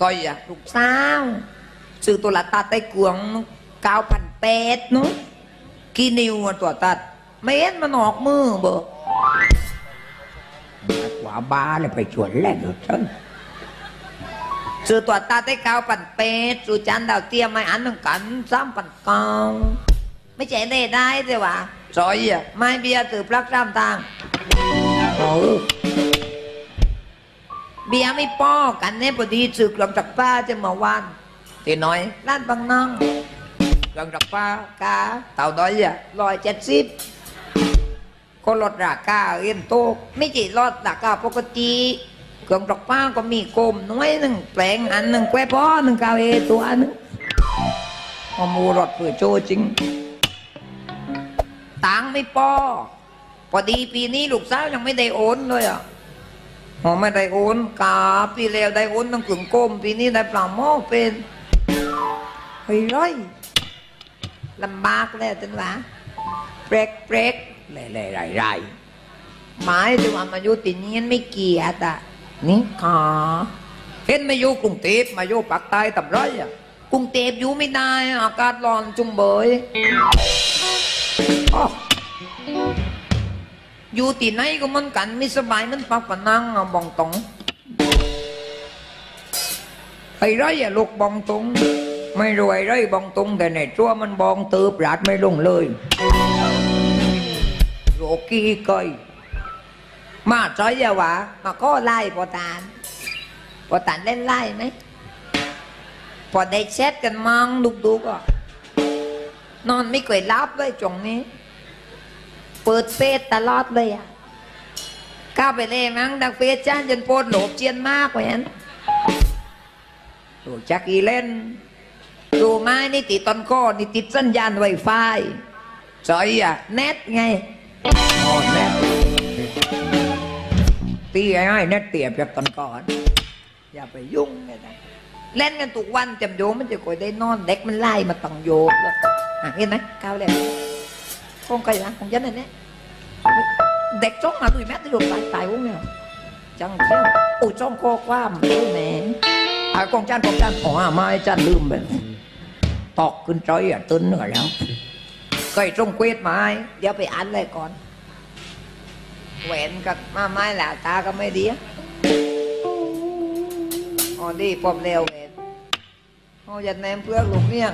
ก้อยอะลูกสาวซื้อตัวละตาไต้กวงเก้าพันแปดเนาะกี่นิ้วอะตัวตัดไม่เห็นมันออกมือเบอกว่าบ้าเลยไปชวนเล่นรถฉันซื้อตัวตาไต้เก้าพันแปดซื้อจานดาวเทียมไม่อันหนึ่งกันสามพันเก้าไม่ใช่ได้ได้แต่ว่าซอยอะไม่เบียร์ถือปลักสามทางเออ เบียร์ไม่ป้อกันเนี่ยพอดีซื้อเครื่องจักรป้าจะมาวันตีน้อยร้านบางน้องเครื่องจักรป้ากาเต่าน้อยอะร้อยเจ็ดสิบก็ลดราคาเอ็นโตกไม่ใช่ลดราคาปกติเครื่องจักรป้าก็มีกลมน้อยหนึ่งแปลงอันหนึ่งแควป้อหนึ่งกาเอตัวหนึงเอามูรถเพื่อโจจริงตังค์ไม่ป้อพอดีปีนี้ลูกสาวยังไม่ได้โอนเลยอะ พอไม่ได้โอนกาปีแล้วได้โอนตั้งกึ่งโกมปีนี้ได้ปลาหม้อเป็นเฮ้ยร้อยลำบากแล้วจังหวะเบรกเบรกเล่เล่ไรไรหมายถึงว่ามาอยู่ติเนียนไม่เกียดอะนี่ขาเห็นมาอยู่กรุงเทพมาอยู่ปากใต้ตับร้อยอะกรุงเทพอยู่ไม่ได้อากาศร้อนจุงเบยอ้อ อยู่ที่ไหนก็เหมันกันไม่สบายมันปักปนังบองตงไอ้ไรอะลูกบองตรงไม่รวยไรบองตรงแต่ในตัวมันบองตืบรัดไม่ลงเลยโรกี้ก้อยมาจอยอะวะมาก็ไล่พอตานพอตานเล่นไล่ไหมพอได้เช็ดกันมังดุกดุกๆอะนอนไม่เคยรับเลยจงนี้ เปิดเฟซตลอดเลยอะก้าวไปเลยมั้งดังเฟซจ้านจนโปนโหลบเจียนมากกว่านั้นรู้จักอีเล่น ดูไม้นี่ติดต้นก้อนี่ติดสัญญาณไวไฟจอยอะเน็ตไงอ๋อแน่ตีไอ้ไอ้แน่เตียบจากตอนก่อน อย่าไปยุ่งเลยนะเล่นกันทุกวันจำโยมันจะคอยได้นอนเด็กมันไล่มาตังโยแล้วเห็นไหมก้าวเลย คงไกลนะคงยันอันนี้ยเด็กจ้องมาตุยแม่ที่หลบตายตายวงเนี่ยจังเที่ยวโอ้จ้องคอความโอ้แม่ไอ้กองจานกองจานอ๋อไม้จานลืมไปตอกขึ้นจอยอะตื่นเหนื่อยแล้วเคยจงเควสไม้เดี๋ยวไปอ่านเลยก่อนแหวนกับมาไม้แหลาตาก็ไม่ดีอะอ๋อดีปอมเร็วแหวนอ๋อยันแนมเพื่อลูกเนี่ยง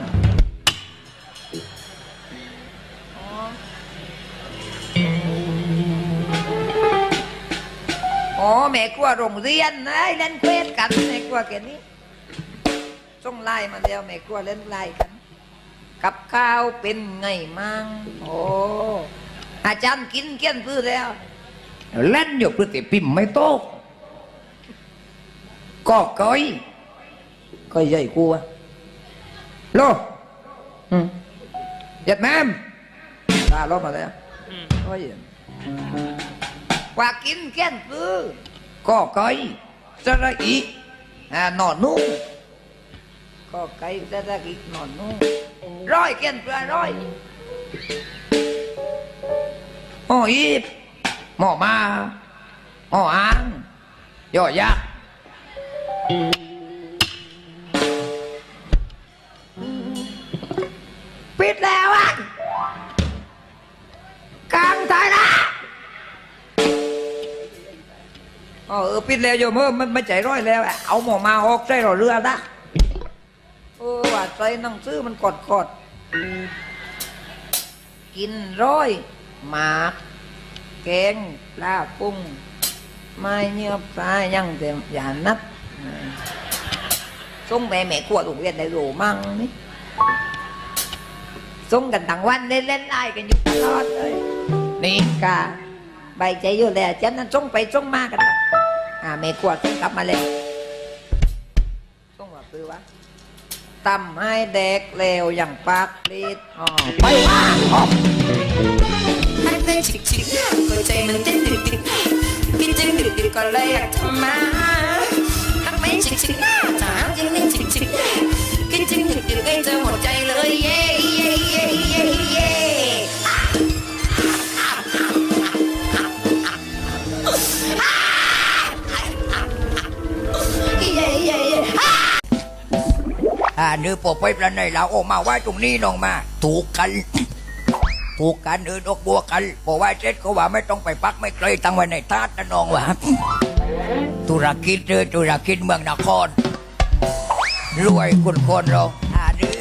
แม่กลัวโรงเรียนนะไอ้เล่นเควสกันแม่กลัวแค่นี้จงไล่มาเดียวแม่กลัวเล่นไล่กัน กับข้าวเป็นไงมั่งโอ้อาจารย์กินเกี้ยนพื้แล้วเล่นอยู่พฤติพิมพ์ไม่โตกก็ก้อยก้อยใหญ่กูอะโลอืมหยัดแม่มตาลบมาแล้วก้อยว่ากินเกี้ยนพื้ก็ ก้อยสระอีอ่านอนนุ่งก็ไก่จะได้กินนอนนุ่งร้อยเกี้ยนพื้ร้อยหออีบหมอมาหมออ่างย่อยักษ์ปิดแล้วอะ อ๋อเออปิดแล้วโยมเออมันไม่ใจร้อยแล้วอะเอาหมอมาออกใจรอเรือนะเออว่าใจนังซื้อมันกดกดกินร้อยหมากแกงปลาปุ้งไม่เนื้อปลายังแต่อย่านับส่งแม่แม่ขวดโรงเรียนได้รู้มั่งนี่ส่งกันทั้งวันเล่นเล่นไล่กันอยู่ตลอดเลยนี่กาใบใจอยู่แล้วฉันนั้นส่งไปส่งมากันนะ อ่าแม่ขวดกลับมาเลยส่งว่าคือว่าตำให้เด็กเลวอย่างปากลีดอ๋อไปว่าออกมันเป็นชิกชิกก็ใจมันเต้นดึกดึกคิดจึงดึกดึกก็เลยอยากทำมาทำไม่ชิกชิกถามยังไม่ชิกชิกคิดจึงดึกดึกให้เธอหมดใจเอ่าเนื้อปกไปประในเราออกมาว่าตรงนี้น้องมา ถูกกัน ถูกกันเดินออกบัวกันพอว่าเสร็จเขาว่าไม่ต้องไปปักไม่เคยตั้งไว้ในทาสนะน้องว่าธุรกิจเออธุรกิจเมืองนครรวยคุณคนเราอ่าดื้อ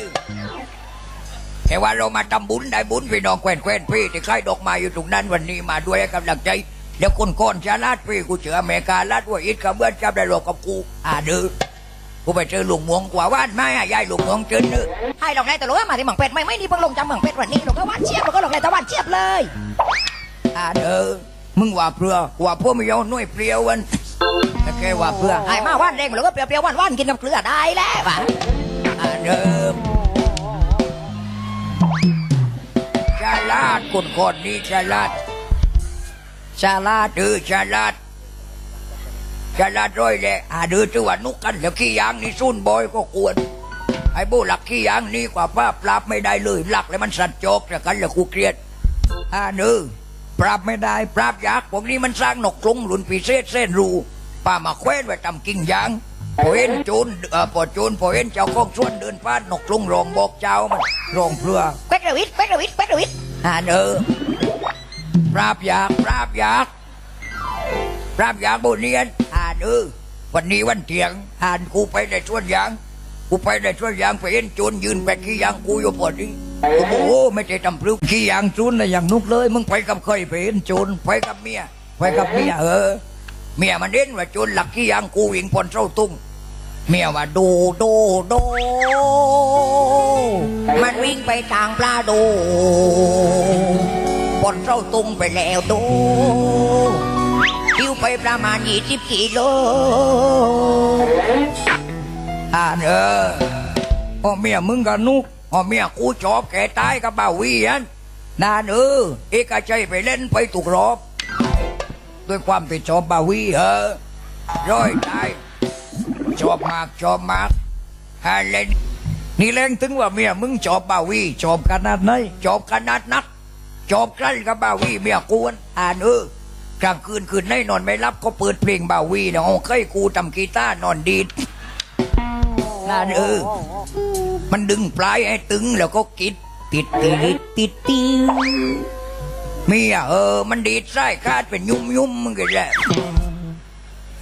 แต่ว่าเรามาทำบุญได้บุญพี่น้องแควนแควนพี่ที่ใครดอกไมาอยู่ตรงนั้นวันนี้มาด้วยกำลังใจเดี๋ยวคนคนจะลาดพี่กูเจออเมริกาลาดว่าอิดกับเบื้อนจับได้หลอกกับกูอ่าดื้อ กูไปเจอหลวงหมวงกว่าว่านไม่อะยายหลวงหมวงเจอเนื้อให้หลอกได้แต่รู้ว่ามาที่เมืองเป็ดไม่ไม่นี่เพิ่งลงจากเมืองเป็ดวันนี้หลอกก็วันเชียบหลอกก็หลอกได้แต่วันเชียบเลยอ่าเด้อมึงว่าเปลือว่าพวกไม่ยอมหน่วยเปรี้ยววันแต่แกว่าเปลือไอ้มาว่านเด้งหลอกก็เปรี้ยวๆว่านๆกินกับเกลือได้แล้วว่ะอ่าเด้อชาลาดคนคนนี้ชาลาดชาลาดเด้อชาลาด ชาลาดร้อยแหละอ่าเด้อจังหวัดนุกกันแล้วขี้ยางนี่ซุนบอยก็ควร ไอ้โบหลักขี้ยางนี่กว่าป้าปราบไม่ได้เลยหลักเลยมันสัตว์โจกแต่กันแล้วกูเกลียดอ่าเนื้อปราบไม่ได้ ปราบยากพวกนี้มันสร้างนกกรงหลุนปีเศษเส้นรูป้ามาแคว้นไว้ทำกิ่งยางพอเห็นโจรเอ่อพอโจรพอเห็นเจ้าของสวนเดินผ่านนกกรงรองบอกเจ้ามันรองเพื่อเป๊กระวิดเป๊กระวิดเป๊กระวิดอ่าเนื้อปราบยากปราบยากปราบยากบนเนียน อ่าเนื้อวันนี้วันเที่ยงอ่านกูไปในสวนยาง กูไปในสวนยางไปเห็นโจรยืนแบกขี้ยางกูอยู่พอดีโอ้โหไม่ใช่ทำพลุขี้ยางจูนนะอย่างนุกเลย มึงไปกับเคยไปเห็นโจรไปกับเมียไปกับเมียเออ เมียมันเห็นว่าโจรหลักขี้ยางกูวิ่งปนเส้าตุ้งเมียว่าดูดูดูมันวิ่งไปทางปลาดูปนเส้าตุ้งไปแล้วดูคิว ไปประมาณยี่สิบกิโลอ่านเออพ่อเมียมึงกับนุกพ่อเมียกูชอบแกตายกับบ่าวีอันนานเออเอกใจไปเล่นไปถูกรอบ ด้วยความที่ชอบบาวีเออร้อยตายชอบมากชอบมากฮาเล่นนี่แรงถึงว่าเมียมึงชอบบาวีชอบขนาดไหนชอบขนาดนักชอบใกล้กับบาวีเมียกวนอ่านเออ กลางคืนคืนในนอนไม่รับก็เปิดเพลงบาวีเนาะเคยกูทำกีตาร์นอนดีดนั่นเออ มันดึงปลายให้ตึงแล้วก็กิดติดติดติดติดเมียเออ มันดีดไส้คาดเป็นยุ่มยุ่มมึงก็แหละ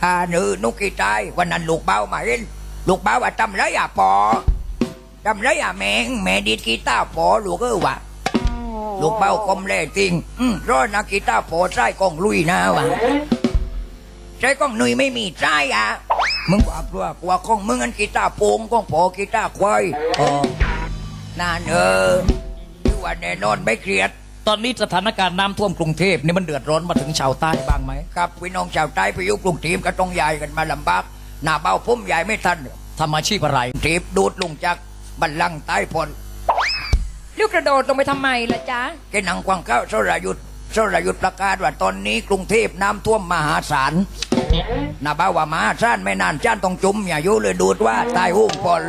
อ่าเนื้อนกกีตายวันนั้นลูกเบามาเห็นลูกเบาว่าทำไรอะปอทำไรอะแมงแม่ดีดกีตาร์ปอลูกเออว่ะ ลูกเบากลมแล่ติงอืมร้อยนักกีตาร์ปอไส้กองลุยนะว่ะใช้กองหนุยไม่มีไส้อะ มึงว่าเพื่อกว่าของมึงอันกีตาร์โปงกองปอกีตาร์ควายอ๋อนานเออคือว่าแน่นอนไม่เครียด ตอนนี้สถานการณ์น้ำท่วมกรุงเทพนี่มันเดือดร้อนมาถึงชาวใต้บ้างไหมครับพี่น้องชาวใต้ไปอยุกรุงเทพก็ต้องย้ายกันมาลำบากหน้าเบ้าพุ่มย้ายไม่ทันทำอาชีพอะไรเทปดูดลงจากบัลลังก์ใต้พล ลูกกระโดดลงไปทำไมล่ะจ๊ะแกหนังกวางเข้าสรยุทธสรยุทธประกาศว่าตอนนี้กรุงเทพน้ำท่วมมหาศาลนาบ้าว่ามหาศาลไม่นานจ้านต้องจุ่มอย่ายู่เลยดูดว่าใต้หุ้งพล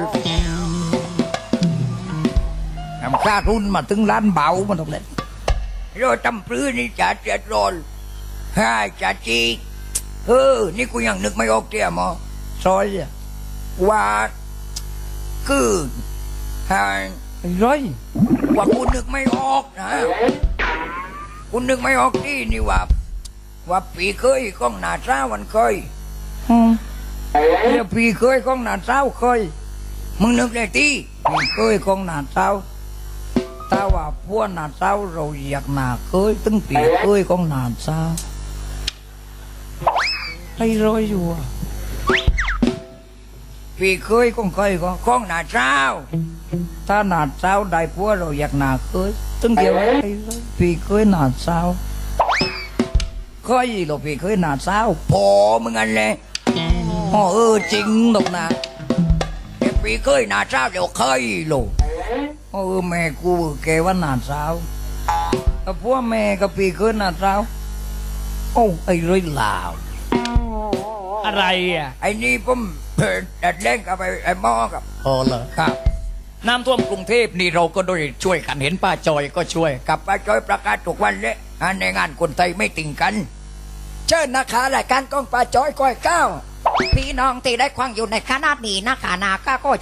ทำค่าทุนมาถึงล้านเบามันต้องเล่นเราจำปลื้อนี่จะเจ็ดรอนห้าจะจีเออนี่กูยังนึกไม่ออกเตี้ยมอซอยว่าคือหาร้ อยว่าคุณนึกไม่ออกนะคุณนึกไม่ออกที่นี่ว่า ว่าปีเคยของหนาเช้าวันเคยเนี่ยปีเคยของหนาเช้าเคย มึงนึกได้ที่ปีเคยของหนาเช้าถ้าว่าพวกหนาเช้าเราอยากหนาเคยตึงปีเคยของหนาเช้าให้ร้อยอยู่อะ พี่เคยก็เคยก็ข้องหนาเช้า ถ้าหนาเช้าได้พวเราอยากหนาเคยตึงเกี่ยวอะไรพี่เคยหนาเช้าเคยหรอพี่เคยหนาเช้าพอมึงอันเลยอ๋อเออจริงหรอกนะพี่เคยหนาเช้าเดี๋ยวเคยหรอกเออแม่กูแกว่าหนาเช้าแต่พวกแม่กับพี่เคยหนาเช้าโอ้ไอ้เรื่องลาว อะไรอะไอ้นี่ผมเปิดดัดเล่นกับไอ้ไอ้หมอกับอ๋อเหรอครับ น้ำท่วมกรุงเทพนี่เราก็โดยช่วยกันเห็นป้าจอยก็ช่วยกับป้าจอยประกาศทุกวันเลยงานในงานคนไทยไม่ติงกัน เชิญนะคะรายการกองป้าจอยก้อยเก้าพี่น้องที่ได้ควังอยู่ในขนาดนี้นะคะนาก็